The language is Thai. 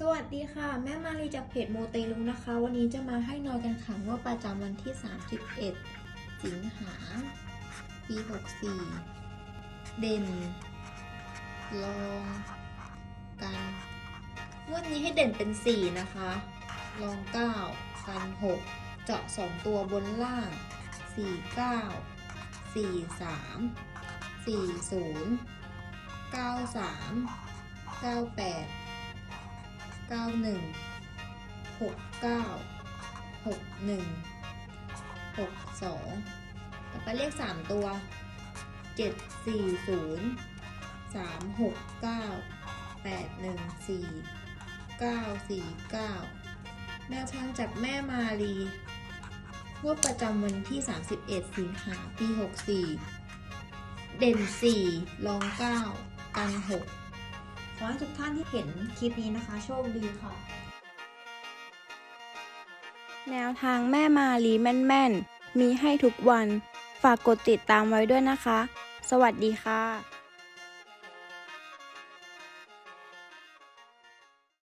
สวัสดีค่ะ แม่มารีจากเพจโมเตลุงนะคะ วันนี้จะมาให้นอนกันขังว่าประจำวันที่ 31 สิงหา ปี 64 เด่น ลองกันงวันนี้ให้เด่นเป็น 4 นะคะ ลอง 9 กัน 6 เจาะ 2 ตัวบนล่าง 4 9 4 3 4 0 9 3 9 8เก้าหนึ่งหกเก้าหกหนึ่งหกสองต่อไปเลขสามตัวเจ็ดสี่ศูนย์สามหกเก้าแปดหนึ่งสี่เก้าสี่เก้าแนวทางจากแม่มาลีงวดประจำวันที่ 31 สิงหาปี 64 เด่น 4 รอง 9 กัน 6 ขอให้ทุกท่านที่เห็นคลิปนี้นะคะ โชคดีค่ะ แนวทางแม่มาลีแม่นๆ มีให้ทุกวัน ฝากกดติดตามไว้ด้วยนะคะ สวัสดีค่ะ